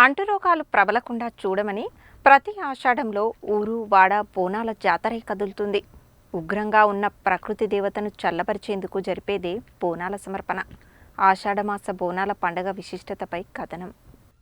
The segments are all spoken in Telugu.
అంటురోగాలు ప్రబలకుండా చూడమని ప్రతి ఆషాఢంలో ఊరు వాడ బోనాల జాతర కదులుతుంది. ఉగ్రంగా ఉన్న ప్రకృతి దేవతను చల్లపరిచేందుకు జరిపేదే బోనాల సమర్పణ. ఆషాఢమాస బోనాల పండగ విశిష్టతపై కథనం.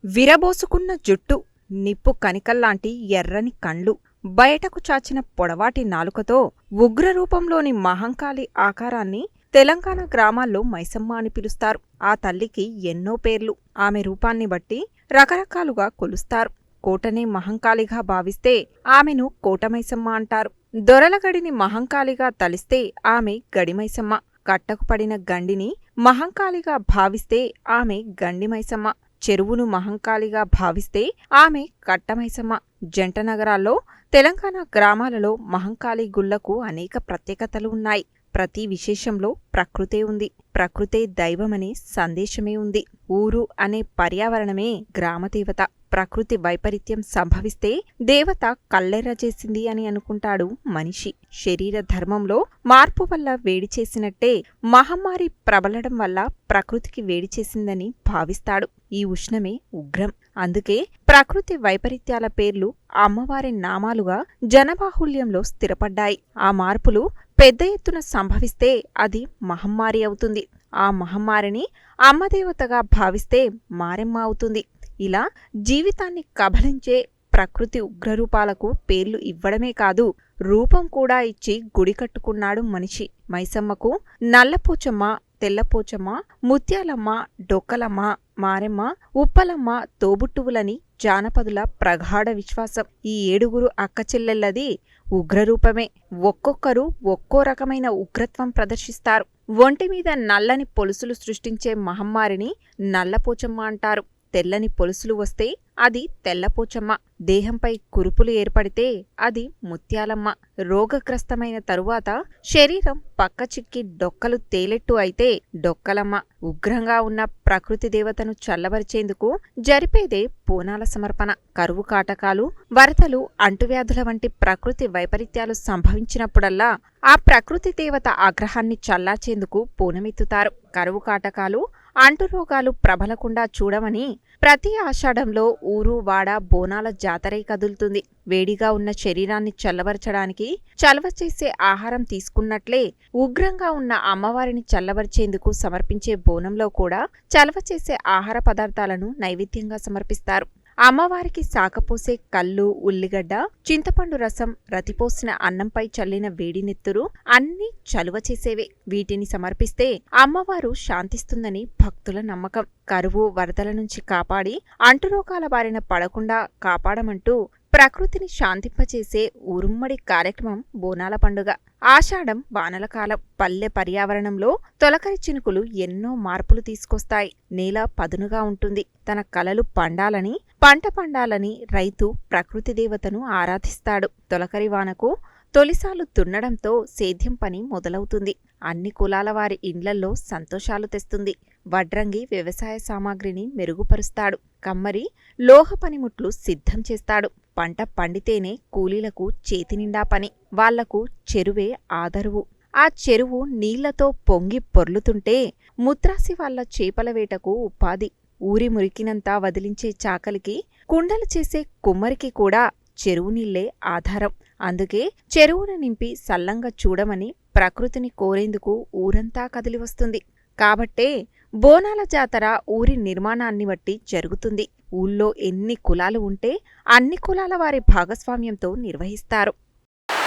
విరబోసుకున్న జుట్టు నిప్పు కనికల్లాంటి ఎర్రని కండ్లు బయటకు చాచిన పొడవాటి నాలుకతో ఉగ్రరూపంలోని మహంకాళి ఆకారాన్ని తెలంగాణ గ్రామాల్లో మైసమ్మ అని పిలుస్తారు. ఆ తల్లికి ఎన్నో పేర్లు. ఆమె రూపాన్ని బట్టి రకరకాలుగా కొలుస్తారు. కోటనే మహంకాళిగా భావిస్తే ఆమెను కోటమైసమ్మ అంటారు. దొరలగడిని మహంకాళిగా తలిస్తే ఆమె గడిమైసమ్మ. కట్టకు పడిన గండిని మహంకాళిగా భావిస్తే ఆమె గండిమైసమ్మ. చెరువును మహంకాళిగా భావిస్తే ఆమె కట్టమైసమ్మ. జంట నగరాల్లో తెలంగాణ గ్రామాలలో మహంకాళి గుళ్ళకు అనేక ప్రత్యేకతలు ఉన్నాయి. ప్రతి విశేషంలో ప్రకృతే ఉంది. ప్రకృతే దైవమనే సందేశమే ఉంది. ఊరు అనే పర్యావరణమే గ్రామదేవత ప్రకృతి వైపరీత్యం సంభవిస్తే దేవత కల్లెర్ర చేసింది అని అనుకుంటాడు మనిషి. శరీర ధర్మంలో మార్పు వల్ల వేడి చేసినట్టే మహమ్మారి ప్రబలడం వల్ల ప్రకృతికి వేడి చేసిందని భావిస్తాడు. ఈ ఉష్ణమే ఉగ్రం. అందుకే ప్రకృతి వైపరీత్యాల పేర్లు అమ్మవారి నామాలుగా జనబాహుల్యంలో స్థిరపడ్డాయి. ఆ మార్పులు పెద్ద ఎత్తున సంభవిస్తే అది మహమ్మారి అవుతుంది. ఆ మహమ్మారిని అమ్మదేవతగా భావిస్తే మారెమ్మ అవుతుంది. ఇలా జీవితాన్ని కబలించే ప్రకృతి ఉగ్రరూపాలకు పేర్లు ఇవ్వడమే కాదు రూపం కూడా ఇచ్చి గుడి కట్టుకున్నాడు మనిషి. మైసమ్మకు నల్లపోచమ్మ తెల్లపోచమ్మ ముత్యాలమ్మ డొక్కలమ్మ మారెమ్మ ఉప్పలమ్మ తోబుట్టువులని జానపదుల ప్రగాఢ విశ్వాసం. ఈ ఏడుగురు అక్కచెల్లెళ్ళది ఉగ్రరూపమే. ఒక్కొక్కరు ఒక్కో రకమైన ఉగ్రత్వం ప్రదర్శిస్తారు. ఒంటి మీద నల్లని పొలుసులు సృష్టించే మహమ్మారిని నల్లపోచమ్మ అంటారు. తెల్లని పొలుసులు వస్తే అది తెల్లపోచమ్మ. దేహంపై కురుపులు ఏర్పడితే అది ముత్యాలమ్మ. రోగగ్రస్తమైన తరువాత శరీరం పక్క చిక్కి డొక్కలు తేలెట్టు అయితే డొక్కలమ్మ. ఉగ్రంగా ఉన్న ప్రకృతి దేవతను చల్లబరిచేందుకు జరిపేదే పూనాల సమర్పణ. కరువు కాటకాలు వరదలు అంటువ్యాధుల వంటి ప్రకృతి వైపరీత్యాలు సంభవించినప్పుడల్లా ఆ ప్రకృతి దేవత ఆగ్రహాన్ని చల్లార్చేందుకు పూనమెత్తుతారు. కరువు కాటకాలు అంటురోగాలు ప్రబలకుండా చూడమని ప్రతి ఆషాఢంలో ఊరు వాడ బోనాల జాతరై కదులుతుంది. వేడిగా ఉన్న శరీరాన్ని చల్లబరచడానికి చలవ చేసే ఆహారం తీసుకున్నట్లే ఉగ్రంగా ఉన్న అమ్మవారిని చల్లబరిచేందుకు సమర్పించే బోనంలో కూడా చలవ చేసే ఆహార పదార్థాలను నైవేద్యంగా సమర్పిస్తారు. అమ్మవారికి సాకపోసే కళ్ళు ఉల్లిగడ్డ చింతపండు రసం రతిపోసిన అన్నంపై చల్లిన వేడి నెత్తురు అన్నీ చలువ చేసేవే. వీటిని సమర్పిస్తే అమ్మవారు శాంతిస్తుందని భక్తుల నమ్మకం. కరువు వరదల నుంచి కాపాడి అంటురోగాల బారిన పడకుండా కాపాడమంటూ ప్రకృతిని శాంతింపచేసే ఉరుమ్మడి కార్యక్రమం బోనాల పండుగ. ఆషాఢం వానల కాలం పల్లె పర్యావరణంలో తొలకరి చినుకులు ఎన్నో మార్పులు తీసుకొస్తాయి. నేల పదునుగా ఉంటుంది. తన కలలు పండాలని పంట పండాలని రైతు ప్రకృతి దేవతను ఆరాధిస్తాడు. తొలకరి వానకు తొలిసాలు దున్నడంతో సేద్యం పని మొదలవుతుంది. అన్ని కులాల వారి ఇండ్లల్లో సంతోషాలు తెస్తుంది. వడ్రంగి వ్యవసాయ సామాగ్రిని మెరుగుపరుస్తాడు. కమ్మరి లోహ పనిముట్లు సిద్ధం చేస్తాడు. పంట పండితేనే కూలీలకు చేతినిండా పని వాళ్ళకు చెరువే ఆదరువు. ఆ చెరువు నీళ్ళతో పొంగి పొర్లుతుంటే ముత్రాసి వాళ్ళ చేపల వేటకు ఉపాధి ఊరి మురికినంతా వదిలించే చాకలికి కుండలు చేసే కుమ్మరికి కూడా చెరువు నీళ్ళే ఆధారం. అందుకే చెరువును నింపి సల్లంగా చూడమని ప్రకృతిని కోరేందుకు ఊరంతా కదిలి వస్తుంది. కాబట్టే బోనాల జాతర ఊరి నిర్మాణాన్ని బట్టి జరుగుతుంది. ఊళ్ళో ఎన్ని కులాలు ఉంటే అన్ని కులాల వారి భాగస్వామ్యంతో నిర్వహిస్తారు.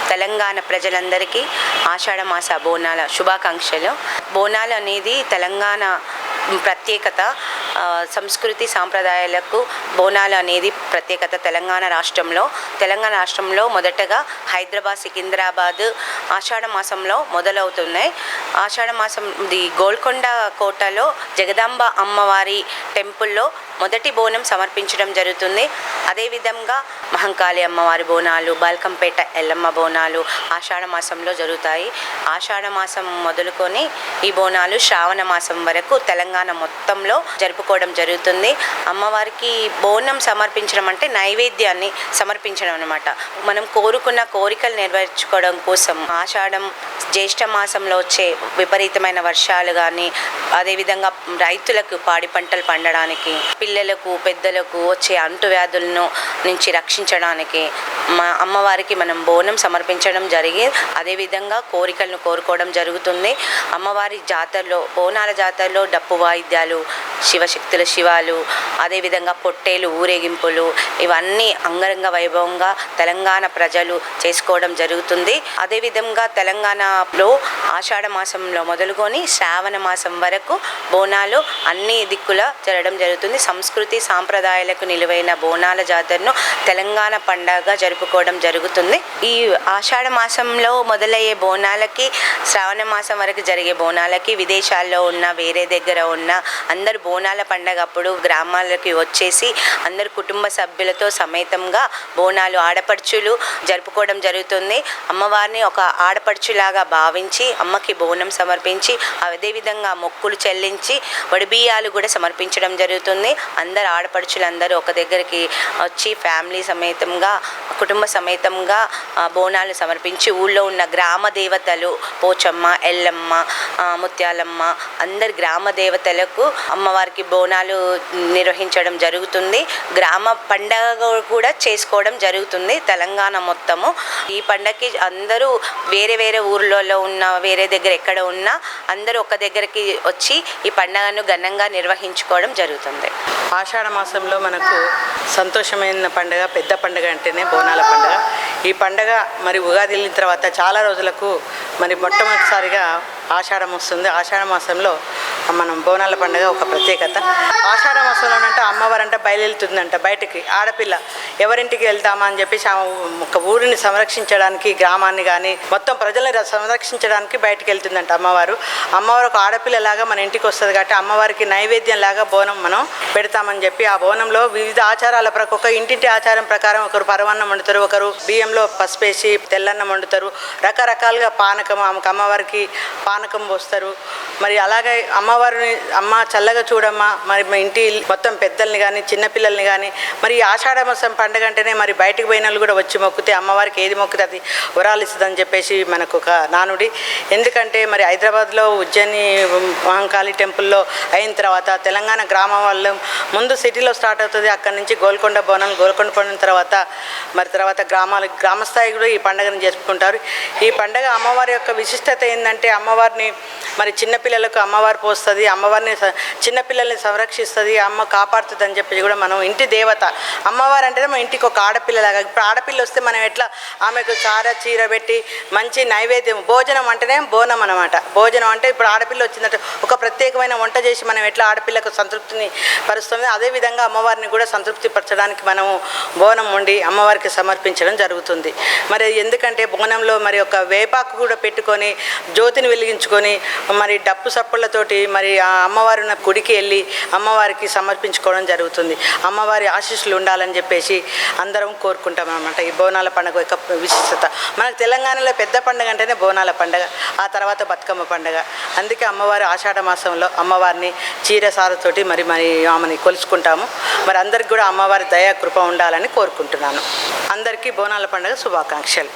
తెలంగాణ ప్రజలందరికీ ఆషాఢమాస బోనాల శుభాకాంక్షలు. బోనాలు అనేది తెలంగాణ ప్రత్యేకత. సంస్కృతి సాంప్రదాయాలకు బోనాలు అనేది ప్రత్యేకత తెలంగాణ రాష్ట్రంలో. తెలంగాణ రాష్ట్రంలో మొదటగా హైదరాబాద్ సికింద్రాబాద్ ఆషాఢ మాసంలో మొదలవుతున్నాయి. ఆషాఢ మాసం ది గోల్కొండ కోటలో జగదాంబ అమ్మవారి టెంపుల్లో మొదటి బోనం సమర్పించడం జరుగుతుంది. అదేవిధంగా మహంకాళి అమ్మవారి బోనాలు బాల్కంపేట ఎల్లమ్మ బోనాలు ఆషాఢ మాసంలో జరుగుతాయి. ఆషాఢ మాసం మొదలుకొని ఈ బోనాలు శ్రావణ మాసం వరకు తెలంగాణ మొత్తంలో జరుపుకోవడం జరుగుతుంది. అమ్మవారికి బోనం సమర్పించడం అంటే నైవేద్యాన్ని సమర్పించడం అనమాట మనం కోరుకున్న కోరికలు నెరవేర్చుకోవడం కోసం ఆషాఢం జ్యేష్ఠ మాసంలో వచ్చే విపరీతమైన వర్షాలు కానీ అదేవిధంగా రైతులకు పాడి పంటలు పండడానికి పిల్లలకు పెద్దలకు వచ్చే అంటువ్యాధులను నుంచి రక్షించడానికి మా అమ్మవారికి మనం బోనం సమర్పించడం జరిగి అదేవిధంగా కోరికలను కోరుకోవడం జరుగుతుంది. అమ్మవారి జాతరలో బోనాల జాతరలో డప్పు వాయిద్యాలు శివశక్తుల శివాలు అదేవిధంగా పొట్టేలు ఊరేగింపులు ఇవన్నీ అంగరంగ వైభవంగా తెలంగాణ ప్రజలు చేసుకోవడం జరుగుతుంది. అదేవిధంగా తెలంగాణలో ఆషాఢ మాసంలో మొదలుకొని శ్రావణ మాసం వరకు బోనాలు అన్ని దిక్కుల జరగడం జరుగుతుంది. సంస్కృతి సాంప్రదాయాలకు నిలువైన బోనాల జాతరను తెలంగాణ పండగ జరుపుకోవడం జరుగుతుంది. ఈ ఆషాఢ మాసంలో మొదలయ్యే బోనాలకి శ్రావణ మాసం వరకు జరిగే బోనాలకి విదేశాల్లో ఉన్న వేరే దగ్గర ఉన్న అందరు బోనాల పండగ అప్పుడు గ్రామాలకి వచ్చేసి అందరు కుటుంబ సభ్యులతో సమేతంగా బోనాలు ఆడపడుచులు జరుపుకోవడం జరుగుతుంది. అమ్మవారిని ఒక ఆడపడుచులాగా భావించి అమ్మకి బోనం సమర్పించి అదేవిధంగా మొక్కులు చెల్లించి వడిబియ్యాలు కూడా సమర్పించడం జరుగుతుంది. అందరు ఆడపడుచులు అందరూ ఒక దగ్గరికి వచ్చి ఫ్యామిలీ సమేతంగా కుటుంబ సమేతంగా బోనాలు సమర్పించి ఊళ్ళో ఉన్న గ్రామ దేవతలు పోచమ్మ ఎల్లమ్మ ముత్యాలమ్మ అందరు గ్రామ దేవతలకు అమ్మవారి వారికి బోనాలు నిర్వహించడం జరుగుతుంది. గ్రామ పండగ కూడా చేసుకోవడం జరుగుతుంది తెలంగాణ మొత్తము. ఈ పండగకి అందరూ వేరే వేరే ఊర్లలో ఉన్న వేరే దగ్గర ఎక్కడ ఉన్నా అందరూ ఒక దగ్గరికి వచ్చి ఈ పండగను ఘనంగా నిర్వహించుకోవడం జరుగుతుంది. ఆషాఢ మాసంలో మనకు సంతోషమైన పండుగ పెద్ద పండుగ అంటేనే బోనాల పండుగ. ఈ పండుగ మరి ఉగాది వెళ్ళిన తర్వాత చాలా రోజులకు మరి మొట్టమొదటిసారిగా ఆషాఢం వస్తుంది. ఆషాఢ మాసంలో మనం బోనాల పండుగ ఒక ప్రత్యేకత. ఆషాఢ మాసంలో అంటే అమ్మవారంట బయలుదేరుతుందంట బయటికి. ఆడపిల్ల ఎవరింటికి వెళ్తామా అని చెప్పేసి ఆ ఒక ఊరిని సంరక్షించడానికి గ్రామాన్ని కానీ మొత్తం ప్రజలను ర- సంరక్షించడానికి బయటికి వెళ్తుందంట అమ్మవారు. అమ్మవారు ఒక ఆడపిల్లలాగా మన ఇంటికి వస్తుంది కాబట్టి అమ్మవారికి నైవేద్యం లాగా బోనం మనం పెడతామని చెప్పి ఆ బోనంలో వివిధ ఆచారాల ప్రకారం ఒక ఇంటింటి ఆచారం ప్రకారం ఒకరు పరవన్నం వండుతారు ఒకరు బియ్యంలో పసుపేసి తెల్లన్నం వండుతారు. రకరకాలుగా పానకం ఆమెకు అమ్మవారికి పానకం పోస్తారు. మరి అలాగే అమ్మవారిని అమ్మ చల్లగా చూడమ్మా మరి మా ఇంటి మొత్తం పెద్దల్ని కానీ చిన్నపిల్లల్ని కానీ మరి ఈ ఆషాఢ పండుగ అంటేనే మరి బయటకు పోయిన వాళ్ళు కూడా వచ్చి మొక్కితే అమ్మవారికి ఏది మొక్కితే అది వరాలు ఇస్తుందని చెప్పేసి మనకు ఒక నానుడి. ఎందుకంటే మరి హైదరాబాద్లో ఉజ్జయిని మహంకాళి టెంపుల్లో అయిన తర్వాత తెలంగాణ గ్రామం వాళ్ళు ముందు సిటీలో స్టార్ట్ అవుతుంది అక్కడి నుంచి గోల్కొండ బోనాలు గోల్కొండ పోయిన తర్వాత మరి తర్వాత గ్రామాల గ్రామస్థాయి కూడా ఈ పండుగను చేసుకుంటారు ఈ పండుగ అమ్మవారి యొక్క విశిష్టత ఏంటంటే అమ్మవారిని మరి చిన్నపిల్లలకు అమ్మవారు వస్తుంది అమ్మవారిని చిన్నపిల్లల్ని సంరక్షిస్తుంది అమ్మ కాపాడుతుంది అని చెప్పి కూడా మనం ఇంటి దేవత. అమ్మవారు అంటేనే మన ఇంటికి ఒక ఆడపిల్లలాగా. ఇప్పుడు ఆడపిల్ల వస్తే మనం ఎట్లా ఆమెకు చార చీర పెట్టి మంచి నైవేద్యం భోజనం అంటేనే బోనం అనమాట భోజనం అంటే ఇప్పుడు ఆడపిల్ల వచ్చిందంటే ఒక ప్రత్యేకమైన వంట చేసి మనం ఎట్లా ఆడపిల్లకు సంతృప్తిని పరుస్తుంది అదేవిధంగా అమ్మవారిని కూడా సంతృప్తి పరచడానికి మనము బోనం ఉండి అమ్మవారికి సమర్పించడం జరుగుతుంది. మరి ఎందుకంటే బోనంలో మరి ఒక వేపాకు కూడా పెట్టుకొని జ్యోతిని వెలిగించుకొని మరి డప్పు సప్పులతోటి మరి ఆ అమ్మవారి ఉన్న గుడికి వెళ్ళి అమ్మవారికి సమర్పించుకోవడం జరుగుతుంది. అమ్మవారి ఆశీస్సులు ఉండాలని చెప్పేసి అందరం కోరుకుంటాం అనమాట ఈ బోనాల పండుగ యొక్క విశిష్టత. మనకు తెలంగాణలో పెద్ద పండుగ అంటేనే బోనాల పండుగ ఆ తర్వాత బతుకమ్మ పండుగ. అందుకే అమ్మవారి ఆషాఢ మాసంలో అమ్మవారిని చీర సారతోటి మరి మరి ఆమెని కొలుచుకుంటాము. మరి అందరికి కూడా అమ్మవారి దయా కృప ఉండాలని కోరుకుంటున్నాను. అందరికీ బోనాల పండుగ శుభాకాంక్షలు.